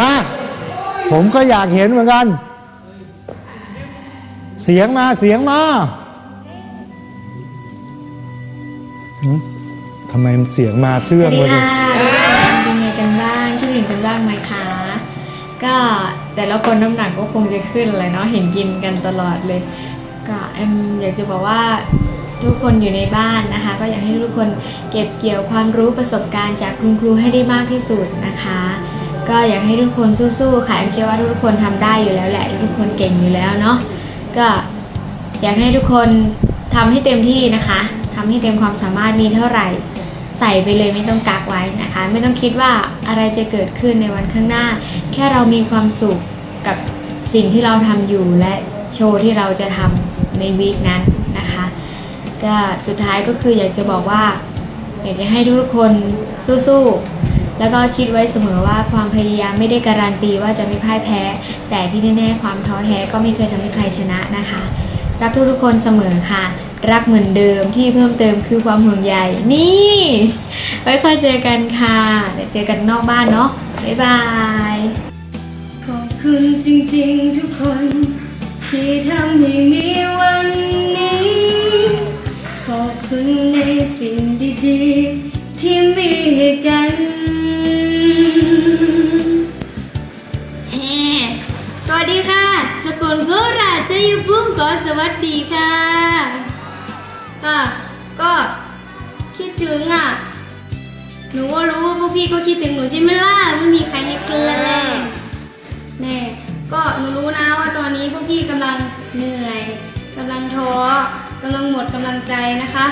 มา ผมก็อยากเห็นเหมือนกัน เสียงมาเสียงมาหึทำไมเสียงมาเสื้สองวัสดีวะเนี่ยค่ะเป็นไงกันบ้างคิดถึงกันบ้างไหมคะ ก็แต่ละคนน้ำหนักก็คงจะขึ้นเลยเนาะเห็นกินกันตลอดเลย ก็แอมอยากจะบอกว่าทุกคนอยู่ในบ้านนะคะ ก็อยากให้ทุกคนเก็บเกี่ยวความรู้ประสบการณ์จากคุณครูให้ได้มากที่สุดนะคะ ก็อยากให้ทุกคนสู้ๆค่ะแอมเชื่อว่าทุกคนทำได้อยู่แล้วแหละ ทุกคนเก่งอยู่แล้วเนาะก็อยากให้ทุกคนทำให้เต็มที่นะคะทำให้เต็มความสามารถมีเท่าไหร่ใส่ไปเลยไม่ต้องกักไว้นะคะ ไม่ต้องคิดว่าอะไรจะเกิดขึ้นในวันข้างหน้า แค่เรามีความสุขกับสิ่งที่เราทำอยู่และโชว์ที่เราจะทำในวีคนั้นนะคะก็สุดท้ายก็คืออยากจะบอกว่าอยากจะให้ทุกคนสู้ๆ แล้วก็คิดไว้เสมอว่าความพยายามไม่ได้การันตีว่าจะไม่พ่ายแพ้ แต่ที่แน่ๆความท้อแท้ก็ไม่เคยทำให้ใครชนะนะคะ รักทุกๆคนเสมอค่ะ รักเหมือนเดิมที่เพิ่มเติมคือความห่วงใยนี่ ไว้ค่อยเจอกันค่ะเดี๋ยวเจอกันนอกบ้านเนาะบ๊ายบายขอบคุณจริงๆทุกคน ที่ทำให้มีวันนี้ ขอบคุณในสิ่งดีๆ ที่มีให้กัน ดีค่ะ สกุลโคราชชัยภูมิขอสวัสดีค่ะ ค่ะ ก็คิดถึงอะ หนูก็รู้ว่าพวกพี่ก็คิดถึงหนูใช่ไหมล่ะ ไม่มีใครให้แกล้งแน่ก็หนูรู้นะว่าตอนนี้พวกพี่กำลังเหนื่อยกำลังท้อกำลังหมดกำลังใจนะคะ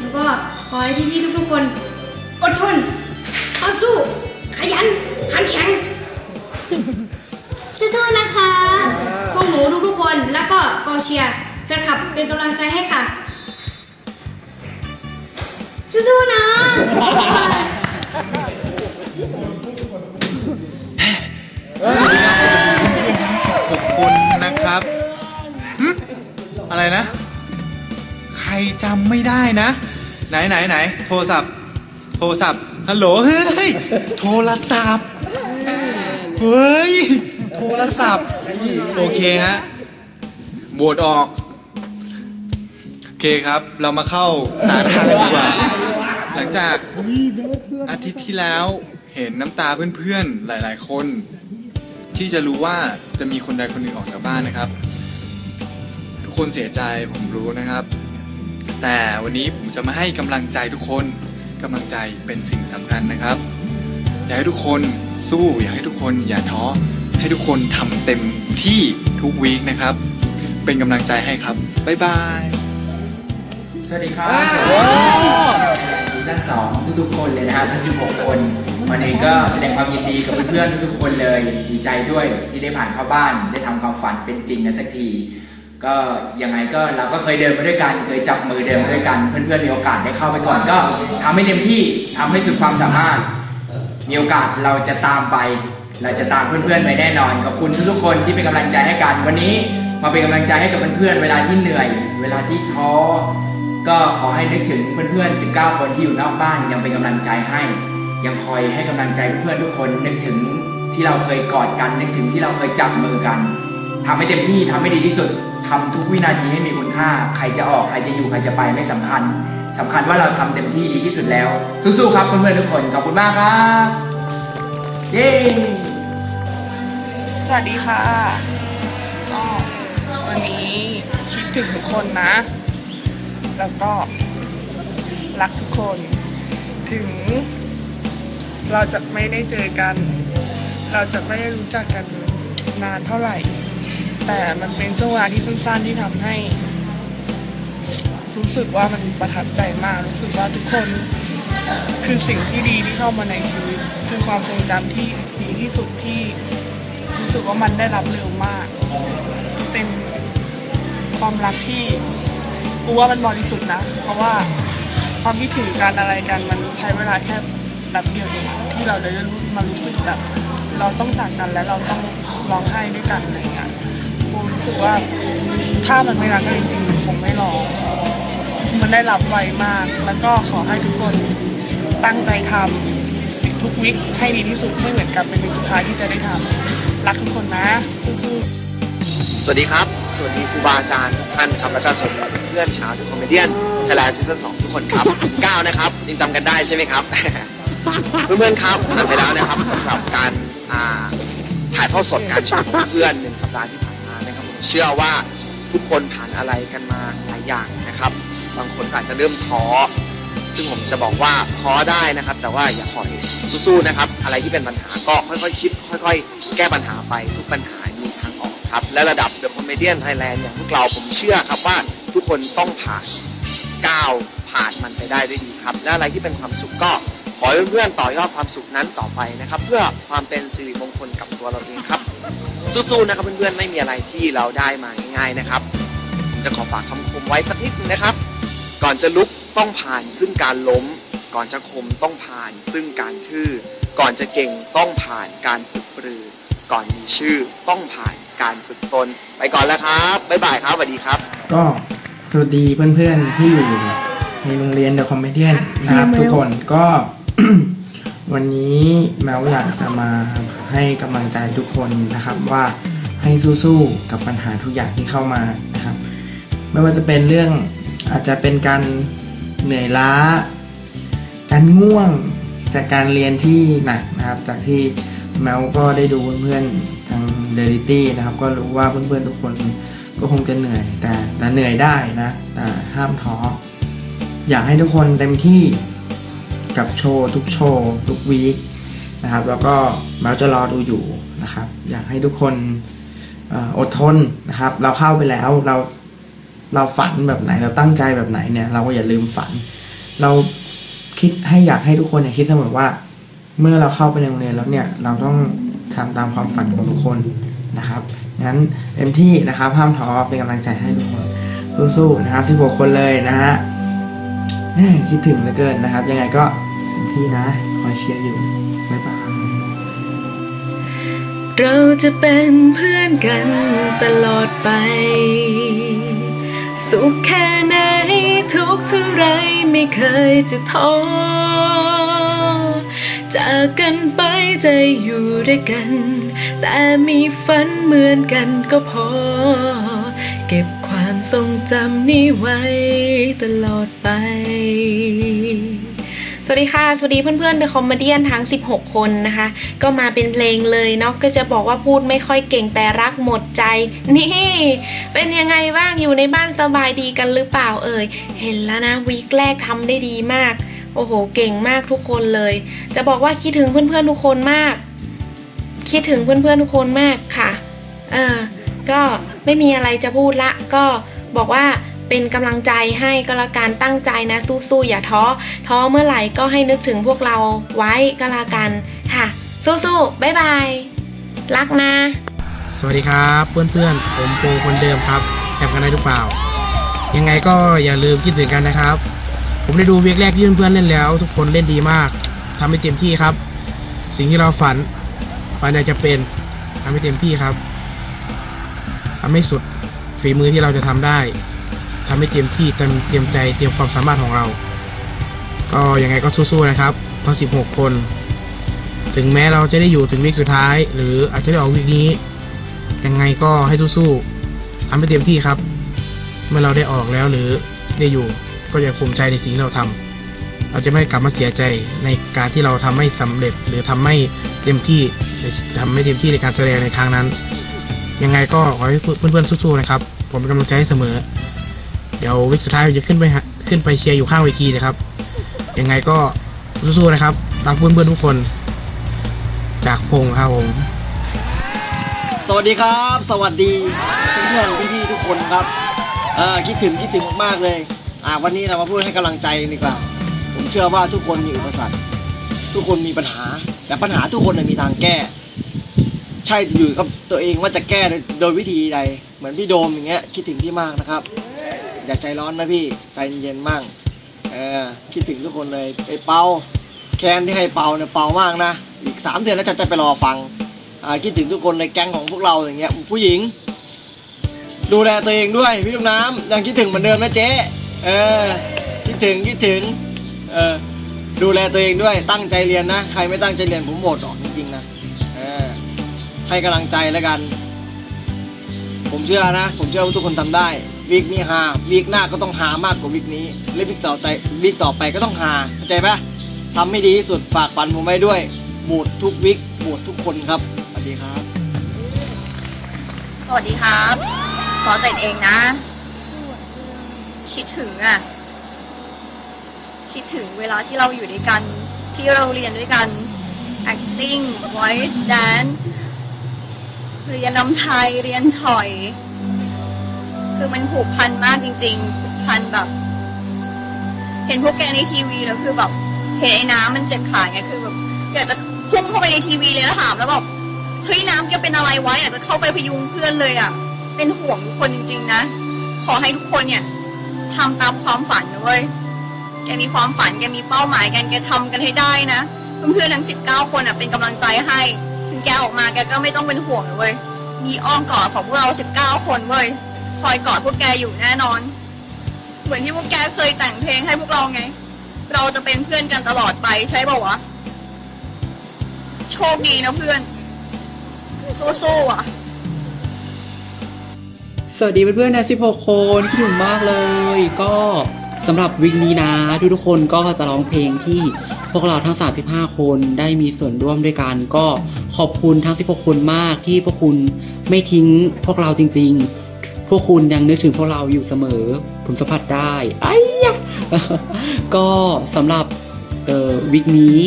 แล้วก็ขอให้พี่ๆทุกๆคน อดทนเอาสู้ ขยันขันแข็งสู้ๆนะ นแล้วก็กองเชียร์แฟนคลับเป็นกำลังใจให้ค่ะ สู้ๆนะ เพื่อนทั้ง 16 คนนะครับหึอะไรนะ ใครจำไม่ได้นะ ไหนไหนไหนโทรศัพท์ โทรศัพท์ ฮัลโหล เฮ้ย โทรศัพท์ เฮ้ย โทรศัพท์ โอเคฮะ โหวตออก โอเคครับ เรามาเข้าสาระกันดีกว่า หลังจากอาทิตย์ที่แล้วเห็นน้ำตาเพื่อนๆ หลาย ๆ คน ที่จะรู้ว่าจะมีคนใดคนหนึ่งออกจากบ้านนะครับ ทุกคนเสียใจผมรู้นะครับ แต่วันนี้ผมจะมาให้กำลังใจทุกคนกำลังใจเป็นสิ่งสำคัญนะครับ อยากให้ทุกคนสู้ อยากให้ทุกคนอย่าท้อให้ทุกคนทำเต็มที่ทุกวีคนะครับ เป็นกำลังใจให้ครับ บ๊ายบาย สวัสดีครับซีซั่นสองทุกๆคนเลยนะฮะทั้ง 16 คน วันนี้ก็แสดงความยินดีกับเพื่อนๆทุกๆคนเลย ดีใจด้วยที่ได้ผ่านเข้าบ้าน ได้ทำความฝันเป็นจริงกันสักที ก็ยังไงก็เราก็เคยเดินมาด้วยกัน เคยจับมือเดินมาด้วยกัน เพื่อนๆมีโอกาสได้เข้าไปก่อนก็ทำให้เต็มที่ทำให้สุดความสามารถ มีโอกาสเราจะตามไป เราจะตามเพื่อนๆไปแน่นอนขอบคุณทุกๆคนที่เป็นกำลังใจให้กันวันนี้ มาเป็นกำลังใจให้กับเพื่อนๆเวลาที่เหนื่อย เวลาที่ท้อก็ขอให้นึกถึงเพื่อนๆ 19 คนที่อยู่นอกบ้านยังเป็นกำลังใจให้ ยังคอยให้กำลังใจเพื่อนๆทุกคนนึกถึงที่เราเคยกอดกันนึกถึงที่เราเคยจับมือกันทำให้เต็มที่ทำให้ดีที่สุดทำทุกวินาทีให้มีคุณค่า ใครจะออกใครจะอยู่ใครจะไปไม่สำคัญสำคัญว่าเราทำเต็มที่ดีที่สุดแล้ว สู้ๆครับเพื่อนๆทุกคนขอบคุณมากครับเย้สวัสดีค่ะ วันนี้คิดถึงทุกคนนะ แล้วก็รักทุกคน ถึง เราจะไม่ได้เจอกัน เราจะไม่ได้รู้จักกันนานเท่าไหร่ แต่มันเป็นช่วงเวลาที่สั้นๆที่ทำให้ รู้สึกว่ามันประทับใจมาก รู้สึกว่าทุกคนคือสิ่งที่ดีที่เข้ามาในชีวิต คือความทรงจำที่ดีที่สุดที่รู้สึกว่ามันได้รับเร็วมาก เป็น ความรักที่กูว่ามันบริสุทธิ์นะ เพราะว่าความคิดถึงการอะไรกันมันใช้เวลาแค่แบบเดียวเองที่เราจะได้รู้มารู้สึกแบบ เราต้องจากกันและเราต้องร้องไห้ด้วยกันอะไรอย่างเงี้ยกูรู้สึกว่าถ้ามันไม่รักกันจริงๆมันคงไม่ร้องมันได้รับไวมาก แล้วก็ขอให้ทุกคนตั้งใจทำทุกวิกให้ดีที่สุดให้เหมือนกับเป็นวิกสุดท้ายที่จะได้ทำรักทุกคนนะสู้ๆ สวัสดีครับ สวัสดีครูบาอาจารย์ทุกท่านครับแล้วก็สวัสดีเพื่อนชาวคอมเมเดี้ไทยแลนด์ซีซั่นสองทุกคนครับก้าวนะครับยังจำกันได้ใช่ไหมครับ เพื่อนๆครับผ่านไปแล้วนะครับสำหรับการถ่ายทอดสดการชว์ของเพื่อนหนึ่งสัปดาห์ที่ผ่านมานะครับผมเชื่อว่าทุกคนผ่านอะไรกันมาหลายอย่างนะครับ บางคนอาจจะเริ่มท้อซึ่งผมจะบอกว่าท้อได้นะครับ แต่ว่าอย่าถอยสู้ๆนะครับ อะไรที่เป็นปัญหาก็ค่อยๆคิด ค่อย ๆ แก้ปัญหาไปทุกปัญหามีทาง ครับและระดับ The Comedian Thailand อย่างพวกเราผมเชื่อครับว่าทุกคนต้องผ่านก้าวผ่านมันไปได้ด้วยดีครับ และอะไรที่เป็นความสุขก็ขอให้เพื่อนๆต่อยอดความสุขนั้นต่อไปนะครับ เพื่อความเป็นสิริมงคลกับตัวเราเองครับสู้ๆนะครับเพื่อนๆไม่มีอะไรที่เราได้มาง่ายๆนะครับผมจะขอฝากคำคมไว้สักนิดนึงนะครับ ก่อนจะลุกต้องผ่านซึ่งการล้ม ก่อนจะคมต้องผ่านซึ่งการทื่อ ก่อนจะเก่งต้องผ่านการฝึกปรือ ก่อนมีชื่อต้องผ่าน การฝึกตนไปก่อนแล้วครับ บ๊ายบายครับสวัสดีครับ ก็สวัสดีเพื่อนๆที่อยู่ในโรงเรียนเดอะคอมเมเดี้นะครับทุกคนก็วันนี้แมวอยากจะมาให้กำลังใจทุกคนนะครับว่าให้สู้ๆกับปัญหาทุกอย่างที่เข้ามานะครับ ไม่ว่าจะเป็นเรื่องอาจจะเป็นการเหนื่อยล้า การง่วงจากการเรียนที่หนักนะครับ จากที่แมวก็ได้ดูเพื่อนๆ ทางเดลิตี้นะครับ ก็รู้ว่าเพื่อนๆทุกคนก็คงจะเหนื่อย แต่แต่เหนื่อยได้นะแต่ห้ามท้ออยากให้ทุกคนเต็มที่กับโชว์ทุกโชว์ทุกวีคนะครับ แล้วก็แมวจะรอดูอยู่นะครับ อยากให้ทุกคนเอ่ออดทนนะครับ เราเข้าไปแล้วเราเราฝันแบบไหนเราตั้งใจแบบไหนเนี่ย เราก็อย่าลืมฝัน เราคิดให้อยากให้ทุกคนเนี่ยคิดเสมอว่า เมื่อเราเข้าไปในโรงเรียนแล้วเนี่ย เราต้อง ทำตามความฝันของทุกคนนะครับงั้นเต็มที่นะครับห้ามท้อเป็นกำลังใจให้ทุกคนสู้ๆนะครับ16คนเลยนะฮะแม่คิดถึงเหลือเกินนะครับ ยังไงก็เต็มที่นะคอยเชียร์อยู่บ๊ายบายเราจะเป็นเพื่อนกันตลอดไป สุขแค่ไหนทุกเท่าไรไม่เคยจะท้อ จากกันไปจะอยู่ด้วยกัน แต่มีฝันเหมือนกันก็พอ เก็บความทรงจำนี้ไว้ตลอดไป สวัสดีค่ะ สวัสดีเพื่อนๆ The Comedian ทั้ง 16 คนนะคะ ก็มาเป็นเพลงเลยเนาะก็จะบอกว่าพูดไม่ค่อยเก่งแต่รักหมดใจ นี่ เป็นยังไงบ้างอยู่ในบ้านสบายดีกันหรือเปล่าเอ่ย เห็นแล้วนะวีคแรกทำได้ดีมาก โอ้โห เก่งมากทุกคนเลย จะบอกว่าคิดถึงเพื่อนๆทุกคนมาก คิดถึงเพื่อนๆทุกคนมากค่ะ เออ ก็ไม่มีอะไรจะพูดละ ก็บอกว่าเป็นกำลังใจให้ก็แล้วกันตั้งใจนะสู้ๆอย่าท้อ ท้อเมื่อไหร่ก็ให้นึกถึงพวกเราไว้ก็แล้วกันค่ะ สู้ๆบ๊ายบาย รักนะ สวัสดีครับเพื่อนๆ ผมโปคนเดิมครับจำกันได้หรือเปล่า ยังไงก็อย่าลืมคิดถึงกันนะครับ ผมได้ดูเวียกแรกที่เพื่อนๆเล่นแล้ว ทุกคนเล่นดีมากทำให้เต็มที่ครับ สิ่งที่เราฝัน ฝันอยากจะเป็นทำให้เต็มที่ครับทำให้สุดฝีมือที่เราจะทำได้ทำให้เต็มที่เต็มเตรียมใจเตรียมความสามารถของเรา ก็ยังไงก็สู้ๆนะครับทั้ง 16 คน ถึงแม้เราจะได้อยู่ถึงวีคสุดท้าย หรืออาจจะได้ออกวีคนี้ ยังไงก็ให้สู้ๆทำให้เต็มที่ครับ เมื่อเราได้ออกแล้วหรือได้อยู่ ก็จะภูมิใจในสิ่งที่เราทำเราจะไม่กลับมาเสียใจในการที่เราทำไม่สำเร็จ หรือทำไม่เต็มที่หรือทำไม่เต็มที่ในการแสดงในครั้งนั้น ยังไงก็ขอให้เพื่อนๆสู้ๆนะครับ ผมเป็นกำลังใจให้เสมอ เดี๋ยววิกสุดท้ายจะขึ้นไปขึ้นไปเชียร์อยู่ข้างเวทีนะครับ ยังไงก็สู้ๆนะครับรักเพื่อนๆทุกคน จากพงษ์ครับผมสวัสดีครับ สวัสดีเพื่อนๆพี่ๆทุกคนครับคิดถึงคิดถึงมากๆเลย อ่าวันนี้เรามาพูดให้กำลังใจดีกว่า ผมเชื่อว่าทุกคนมีอุปสรรค ทุกคนมีปัญหา แต่ปัญหาทุกคนมีทางแก้ ใช่อยู่กับตัวเองว่าจะแก้โดยวิธีใด เหมือนพี่โดมอย่างเงี้ยคิดถึงพี่มากนะครับ อย่าใจร้อนนะพี่ใจเย็นมั่งเออคิดถึงทุกคนเลยไอ้เปาแคนที่ให้เปาเนี่ยเปามากนะอีกสามเดือนแล้วจะจะไปรอฟังอ่าคิดถึงทุกคนในแก๊งของพวกเราอย่างเงี้ยผู้หญิง ดูแลตัวเองด้วยพี่ลูกน้ำยังคิดถึงเหมือนเดิมนะเจ๊ เออคิดถึงคิดถึงเออดูแลตัวเองด้วยตั้งใจเรียนนะ ใครไม่ตั้งใจเรียนผมโหวตออกจริงๆนะเออให้กำลังใจแล้วกัน ผมเชื่อนะ ผมเชื่อว่าทุกคนทำได้วีคนี้หาวีคหน้าก็ต้องหามากกว่าวีคนี้ และวีคต่อไปวีคต่อไปก็ต้องหาเข้าใจปะทำให้ดีที่สุดฝากฝันผมไว้ด้วยบูดทุกวีคบูดทุกคนครับสวัสดีครับ สวัสดีครับ สอนใจเองนะ คิดถึงอะคิดถึงเวลาที่เราอยู่ด้วยกัน ที่เราเรียนด้วยกัน acting voice dance เรียนนำไทยเรียนถอย คือมันผูกพันมากจริงๆผูกพันแบบ เห็นพวกแกในทีวีแล้วคือแบบเห็นไอ้น้ำมันเจ็บขาไงคือแบบอยากจะพุ่งเข้าไปในทีวีเลยแล้วถามแล้วแบบเฮ้ยน้ำแกเป็นอะไรวะอยากจะเข้าไปพยุงเพื่อนเลยอะ่ะ เป็นห่วงทุกคนจริง ๆ นะ ขอให้ทุกคนเนี่ย ทำตามความฝันนะเว้ยแกมีความฝันแกมีเป้าหมายกันแกทำกันให้ได้นะเพื่อนๆทั้ง 19 คนอะเป็นกำลังใจให้ ถึงแกออกมาแกก็ไม่ต้องเป็นห่วงนะเว้ยมีอ้อมกอดของพวกเรา 19 คนเว้ยคอยกอดพวกแกอยู่แน่นอน เหมือนที่พวกแกเคยแต่งเพลงให้พวกเราไง เราจะเป็นเพื่อนกันตลอดไปใช่ป่าวะ โชคดีนะเพื่อน สู้ๆอะ สวัสดีเพื่อนๆนะ16 คนคิดถึงมากเลย ก็สำหรับวิกนี้นะทุกๆคนก็จะร้องเพลงที่พวกเราทั้ง 35 คนได้มีส่วนร่วมด้วยกันก็ขอบคุณทั้ง 16 คนมากที่พวกคุณไม่ทิ้งพวกเราจริง ๆ พวกคุณยังนึกถึงพวกเราอยู่เสมอ ผมสัมผัสได้ไอ้ยะก็สำหรับเอ่อวิกนี้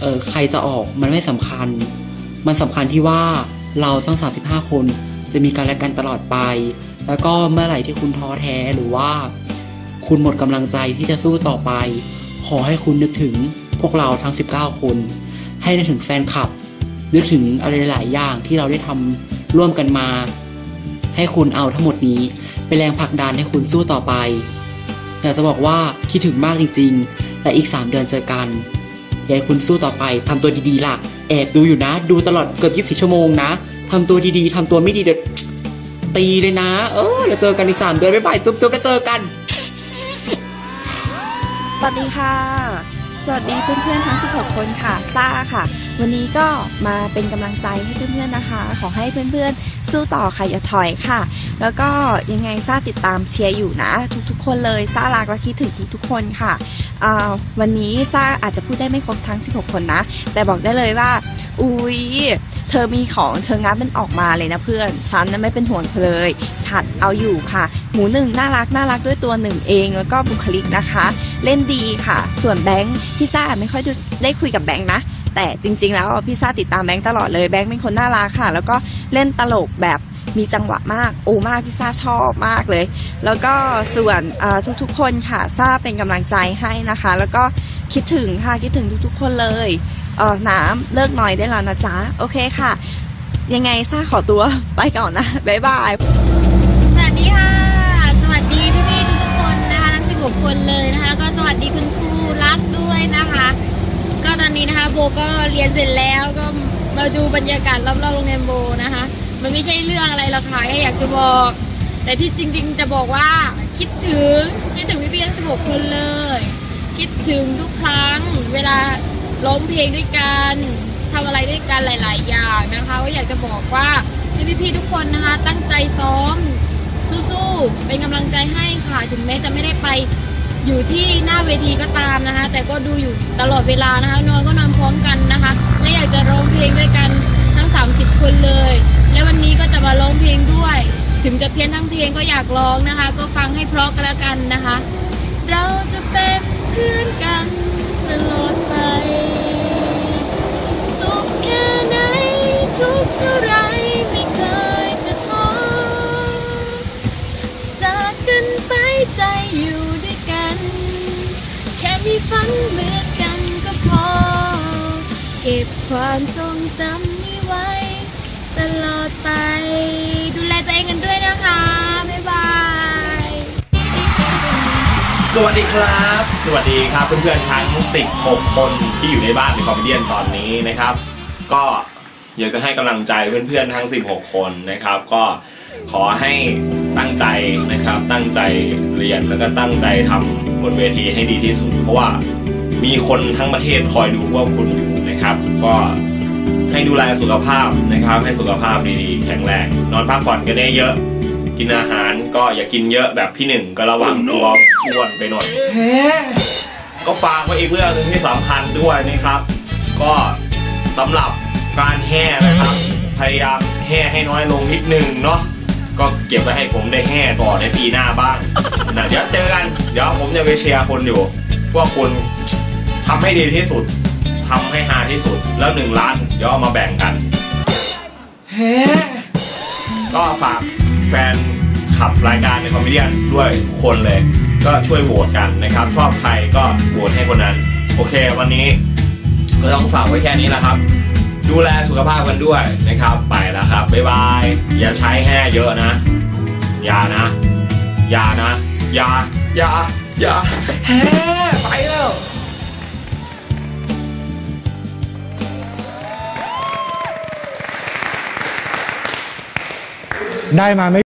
เอ่อใครจะออกมันไม่สำคัญ มันสำคัญที่ว่าเราทั้ง 35 คน จะมีกันและกันตลอดไป แล้วก็เมื่อไหร่ที่คุณท้อแท้หรือว่า คุณหมดกำลังใจที่จะสู้ต่อไป ขอให้คุณนึกถึงพวกเราทั้ง 19 คน ให้นึกถึงแฟนคลับ นึกถึงอะไรหลายอย่างที่เราได้ทำร่วมกันมา ให้คุณเอาทั้งหมดนี้เป็นแรงผลักดันให้คุณสู้ต่อไปอยากจะบอกว่าคิดถึงมากจริง ๆ และอีก 3 เดือนเจอกันอยากให้คุณสู้ต่อไปทำตัวดีๆล่ะ แอบดูอยู่นะ ดูตลอดเกือบ24 ชั่วโมงนะ ทำตัวดีๆทำตัวไม่ดีเดี๋ยวตีเลยนะ เออเดี๋ยวเจอกันอีก3เดือนบ๊ายบายจุ๊บๆแล้วเจอกัน สวัสดีค่ะ สวัสดีเพื่อนๆทั้ง16คนค่ะซ่าค่ะ วันนี้ก็มาเป็นกำลังใจให้เพื่อนๆนะคะ ขอให้เพื่อนๆ สู้ต่อค่ะอย่าถอยค่ะ แล้วก็ยังไงซ่าติดตามเชียร์อยู่นะ ทุกๆ คนเลยซ่ารักและคิดถึงทุกๆคนค่ะอ่าวันนี้ซ่าอาจจะพูดได้ไม่ครบทั้ง 16 คนนะ แต่บอกได้เลยว่า อุ๊ย เธอมีของเธองัดมันออกมาเลยนะเพื่อน ฉันนั้นไม่เป็นห่วงเธอเลย ฉัดเอาอยู่ค่ะ หมูหนึ่งน่ารักน่ารักด้วยตัวหนึ่งเองแล้วก็บุคลิกนะคะ เล่นดีค่ะ ส่วนแบงค์พี่ซ่าไม่ค่อยได้คุยกับแบงค์นะ แต่จริง ๆ แล้วพี่ซ่าติดตามแบงค์ตลอดเลยแบงค์เป็นคนน่ารักค่ะ แล้วก็เล่นตลกแบบมีจังหวะมากโอมากพี่ซ่าชอบมากเลย แล้วก็ส่วนทุกๆคนค่ะซ่าเป็นกำลังใจให้นะคะ แล้วก็คิดถึงค่ะคิดถึงทุกๆคนเลย เออน้ำเลิกหน่อยได้แล้วนะจ๊ะ โอเคค่ะ ยังไงซ่าขอตัวไปก่อนนะ บ๊ายบาย สวัสดีค่ะ สวัสดีพี่ๆทุกคนนะคะทั้ง16คนเลยนะคะแล้วก็สวัสดีคุณครูรักด้วยนะคะ ก็ตอนนี้นะคะโบก็เรียนเสร็จแล้วก็มาดูบรรยากาศรอบๆโรงเรียนโบนะคะ มันไม่ใช่เรื่องอะไรหรอกค่ะแค่อยากจะบอก แต่ที่จริง ๆ จะบอกว่าคิดถึงคิดถึงพี่ๆทั้ง16คนเลย คิดถึงทุกครั้งเวลา ร้องเพลงด้วยกันทำอะไรด้วยกันหลาย ๆ อย่างนะคะก็อยากจะบอกว่าพี่ๆทุกคนนะคะ ตั้งใจซ้อมสู้ๆเป็นกำลังใจให้ค่ะถึงแม้จะไม่ได้ไปอยู่ที่หน้าเวทีก็ตามนะคะ แต่ก็ดูอยู่ตลอดเวลานะคะ นอนก็นอนพร้อมกันนะคะ และอยากจะร้องเพลงด้วยกันทั้ง 30 คนเลย และวันนี้ก็จะมาร้องเพลงด้วย ถึงจะเพี้ยนทั้งเพลงก็อยากร้องนะคะ ก็ฟังให้เพราะกันแล้วกันนะคะ เราจะเป็นเพื่อนกันตลอดไป เท่าไรไม่เคยจะท้อจากกันไปใจอยู่ด้วยกัน แค่มีฝันเหมือนกันก็พอ เก็บความทรงจำนี้ไว้ ตลอดไป ดูแลตัวเองกันด้วยนะคะ บ๊ายบาย สวัสดีครับ สวัสดีครับเพื่อนๆทั้ง 16 คนที่อยู่ในบ้านในคอมเมเดียนตอนนี้นะครับ ก็ อยากจะให้กำลังใจเพื่อนๆทั้ง 16 คนนะครับ ก็ขอให้ตั้งใจนะครับ ตั้งใจเรียนแล้วก็ตั้งใจทำบนเวทีให้ดีที่สุด เพราะว่ามีคนทั้งประเทศคอยดูว่าคุณอยู่นะครับ ก็ให้ดูแลสุขภาพนะครับ ให้สุขภาพดีๆ แข็งแรงนอนพักผ่อนกันได้เยอะ กินอาหารก็อย่ากินเยอะแบบพี่หนึ่งก็ระวังตัวอ้วนไปหน่อยก็ฝากไว้อีกเรื่องหนึงที่สำคัญด้วยนะครับ ก็สำหรับ การแห่นะครับ พยายามแห่ให้น้อยลงนิดนึงเนาะก็เก็บไว้ให้ผมได้แห่ต่อในปีหน้าบ้างนะเดี๋ยวเจอกัน เดี๋ยวผมจะไปเชียร์คนอยู่ว่าคุณทำให้ดีที่สุดทำให้ฮาที่สุด แล้วหนึ่งล้านเดี๋ยวเอามาแบ่งกันเห้ก็ฝากแฟนขับรายการในคอมเมดี้ด้วยทุกคนเลย ก็ช่วยโหวตกันนะครับ ชอบใครก็โหวตให้คนนั้น โอเค วันนี้ก็ต้องฝากไว้แค่นี้แหละครับ ดูแลสุขภาพกันด้วยนะครับ ไปแล้วครับ บ๊ายบาย อย่าใช้แห่เยอะนะ อย่านะ อย่านะ อย่า อย่า อย่าแห่ไปแล้วได้มาไม่